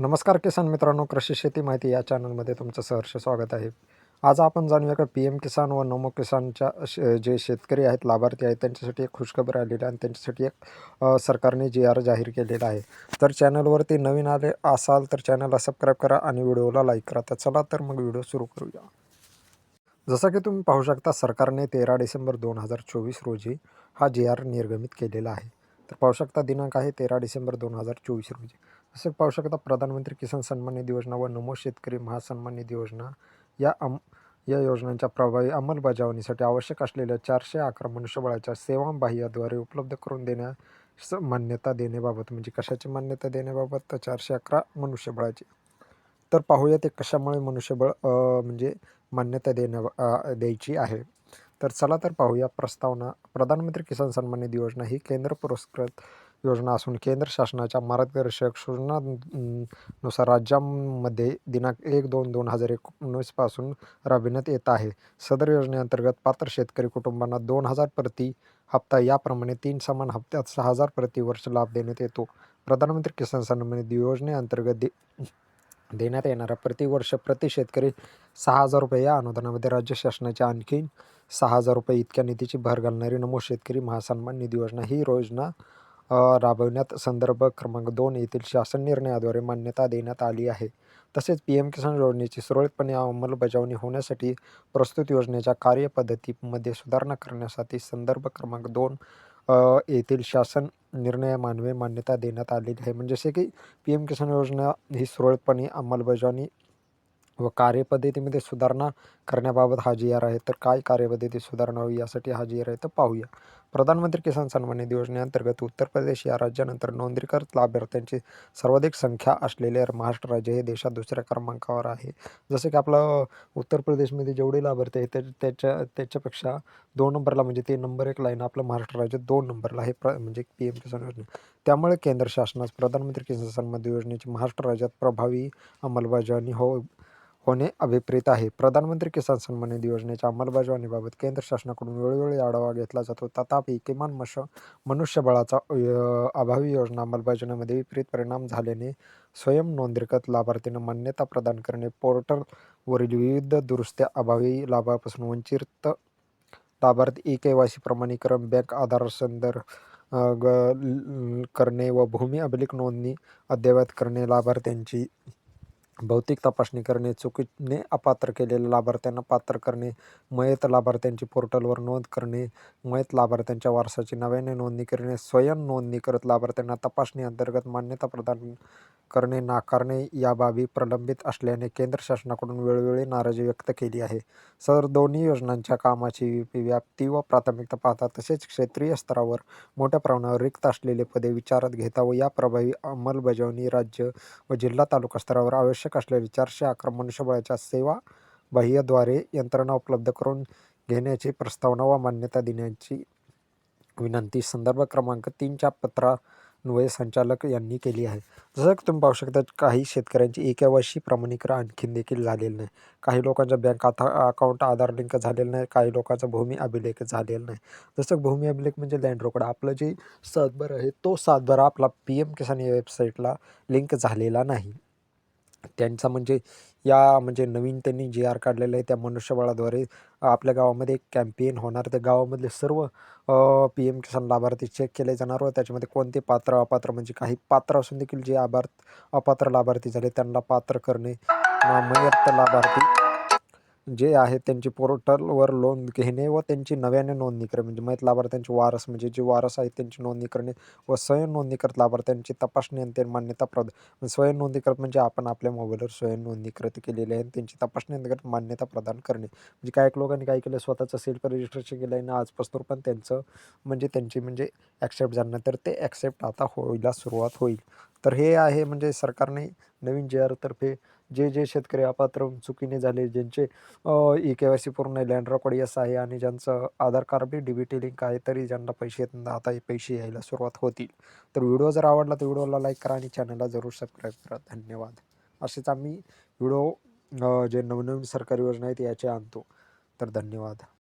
नमस्कार किसान मित्रांनो कृषी शेती माहिती या चॅनलमध्ये तुमचं सहर्ष स्वागत आहे. आज आपण जाणूया का पी एम किसान व नमो किसानच्या जे शेतकरी आहेत लाभार्थी आहेत त्यांच्यासाठी एक खुशखबर आलेली आहे आणि त्यांच्यासाठी एक सरकारने जी आर जाहीर केलेला आहे. तर चॅनलवरती नवीन आले असाल तर चॅनलला सबस्क्राईब करा आणि व्हिडिओला लाईक करा. तर चला तर मग व्हिडिओ सुरू करूया. जसं की तुम्ही पाहू शकता सरकारने तेरा डिसेंबर दोन हजार चोवीस रोजी हा जी आर निर्गमित केलेला आहे. तर पाहू शकता दिनांक आहे तेरा डिसेंबर दोन हजार चोवीस रोजी. असे पाहू शकता प्रधानमंत्री किसान सन्मान निधी योजना व नमो शेतकरी महासन्मान निधी योजना या अम या योजनांच्या प्रभावी अंमलबजावणीसाठी आवश्यक असलेल्या चारशे अकरा मनुष्यबळाच्या सेवाबाह्याद्वारे उपलब्ध करून देण्यास मान्यता देण्याबाबत म्हणजे कशाची मान्यता देण्याबाबत? तर चारशे अकरा मनुष्यबळाची. तर पाहूया ते कशामुळे मनुष्यबळ म्हणजे मान्यता देण्या द्यायची आहे. तर चला तर पाहूया प्रस्तावना. प्रधानमंत्री किसान सन्मान निधी योजना ही केंद्र पुरस्कृत योजना असून केंद्र शासनाच्या मार्गदर्शक सूचना राज्यांमध्ये नुसार दिनांक एक दोन दोन हजार एकोणीसपासून राबविण्यात येत आहे. सदर योजनेअंतर्गत पात्र शेतकरी कुटुंबांना दोन हजार प्रति हप्ता याप्रमाणे तीन समान हप्त्यात सहा हजार प्रतिवर्ष लाभ देण्यात येतो. प्रधानमंत्री किसान सन्मान निधी योजनेअंतर्गत दे देण्यात येणाऱ्या प्रतिवर्ष प्रति शेतकरी सहा हजार रुपये. या अनुदानामध्ये राज्य शासनाच्या आणखी सहा हजार रुपये इतक्या निधीची भर घालणारी नमो शेतकरी महासन्मान निधी योजना ही योजना राबवण्यात संदर्भ क्रमांक दोन येथील शासन निर्णयाद्वारे मान्यता देण्यात आली आहे. तसेच पी एम किसान योजनेची सुरळीतपणे अंमलबजावणी होण्यासाठी प्रस्तुत योजनेच्या कार्यपद्धतीमध्ये सुधारणा करण्यासाठी संदर्भ क्रमांक दोन येथील शासन निर्णयामान्वये मान्यता देण्यात आलेली आहे. म्हणजे जसे की पी एम किसान योजना ही सुरळीतपणे अंमलबजावणी व कार्यपद्धतीमध्ये सुधारणा करण्याबाबत हा जी आर आहे तर काय कार्यपद्धती सुधारणा होईल यासाठी हा जी आर आहे तर पाहूया. प्रधानमंत्री किसान सन्मान निधी योजनेअंतर्गत उत्तर प्रदेश या राज्यानंतर नोंदणीकृत लाभार्थ्यांची सर्वाधिक संख्या असलेले महाराष्ट्र राज्य हे देशात दुसऱ्या क्रमांकावर आहे. जसं की आपलं उत्तर प्रदेशमध्ये जेवढे लाभार्थी आहेत त्या त्याच्या त्याच्यापेक्षा दोन नंबरला म्हणजे ते नंबर एक लाईन आपलं महाराष्ट्र राज्य दोन नंबरला हे प्र म्हणजे पी एम किसान योजना. त्यामुळे केंद्र शासनास प्रधानमंत्री किसान सन्मान योजनेची महाराष्ट्र राज्यात प्रभावी अंमलबजावणी हो होणे अभिप्रेत आहे. प्रधानमंत्री किसान सन्मान निधी योजनेच्या अंमलबजावणीबाबत केंद्र शासनाकडून वेळोवेळी आढावा घेतला जातो. तथापि किमान मश मनुष्यबळाचा अभावी योजना अंमलबजावणीमध्ये विपरीत परिणाम झाल्याने स्वयं नोंदणीकृत लाभार्थींना मान्यता प्रदान करणे पोर्टलवरील विविध दुरुस्त्या अभावी लाभापासून वंचित लाभार्थी ई के वाय सी प्रमाणीकरण बँक आधार संदर्भ ग करणे व भूमी अभिलेख नोंदणी अद्ययावत करणे लाभार्थ्यांची भौतिक तपासणी करणे चुकीने अपात्र केलेल्या लाभार्थ्यांना पात्र करणे मयत लाभार्थ्यांची पोर्टलवर नोंद करणे मयत लाभार्थ्यांच्या वारसाची नव्याने नोंदणी करणे स्वयं नोंदणी करत लाभार्थ्यांना तपासणी अंतर्गत मान्यता प्रदान करणे नाकारणे या बाबी प्रलंबित असल्याने केंद्र शासनाकडून वेळोवेळी नाराजी व्यक्त केली आहे. सर दोन्ही योजनांच्या कामाची व्याप्ती व प्राथमिकता पाहता तसेच क्षेत्रीय स्तरावर मोठ्या प्रमाणावर रिक्त असलेले पदे विचारात घेता व या प्रभावी अंमलबजावणी राज्य व जिल्हा तालुका स्तरावर आवश्यक असलेले चारशे अकरा मनुष्यबळाच्या सेवा बाह्यद्वारे यंत्रणा उपलब्ध करून घेण्याची प्रस्तावना व मान्यता देण्याची विनंती. संदर्भ क्रमांक तीनच्या पत्रान्वये संचालक यांनी केली आहे. जसं की तुम्ही पाहू शकता काही शेतकऱ्यांची एका वर्षी प्रमाणीकरण आणखीन देखील झालेलं नाही. काही लोकांचं बँक आता अकाउंट आधार लिंक झालेलं नाही. काही लोकांचा भूमी अभिलेख झालेला नाही. जसं भूमी अभिलेख म्हणजे लँड रोकड. आपलं जे सातबारा आहे तो सातबारा आपला पी एम किसान या वेबसाईटला लिंक झालेला नाही. त्यांचा म्हणजे या म्हणजे नवीन त्यांनी जे आर काढलेलं आहे त्या मनुष्यबळाद्वारे आपल्या गावामध्ये एक कॅम्पेन होणार. त्या गावामधले सर्व पी एम किसान लाभार्थी चेक केले जाणार व त्याच्यामध्ये कोणते पात्र अपात्र म्हणजे काही पात्र असून देखील जे आभार अपात्र लाभार्थी झाले त्यांना पात्र करणे मयत लाभार्थी जे आहे त्यांची पोर्टलवर लोन घेणे व त्यांची नव्याने नोंदणी करणे. म्हणजे मयत लाभार्थ्यांचे वारस म्हणजे जे वारस आहेत त्यांची नोंदणी करणे व स्वयं नोंदणीकृत लाभार्थ्यांची तपासणी आणि मान्यता प्रदान म्हणजे स्वयं नोंदणीकृत म्हणजे आपण आपल्या मोबाईलवर स्वयं नोंदणीकृत केलेली आहे आणि त्यांची तपासणी अंतर्गत मान्यता प्रदान करणे. म्हणजे काही लोकांनी काय केलं स्वतःचं सेल्फ रजिस्ट्रेशन केलं आहे ना आजपासून पण त्यांचं म्हणजे त्यांची म्हणजे ॲक्सेप्ट झालं तर ते ॲक्सेप्ट आता होईला सुरुवात होईल. तर हे आहे म्हणजे सरकारने नवीन जे आरतर्फे जे जे शेतकरी अपात्र चुकीने झाले ज्यांचे ई के वाय सी पूर्ण लँड रेकॉर्ड यस आहे आणि ज्यांचं Aadhaar card B D B T link आहे तरी ज्यांना पैसे येत नाही आता हे पैसे यायला सुरुवात होतील. तर व्हिडिओ जर आवडला तर व्हिडिओला लाईक करा आणि चॅनलला जरूर सबस्क्राईब करा. धन्यवाद. असेच आम्ही व्हिडिओ जे नवनवीन सरकारी योजना आहेत याचे आणतो. तर धन्यवाद.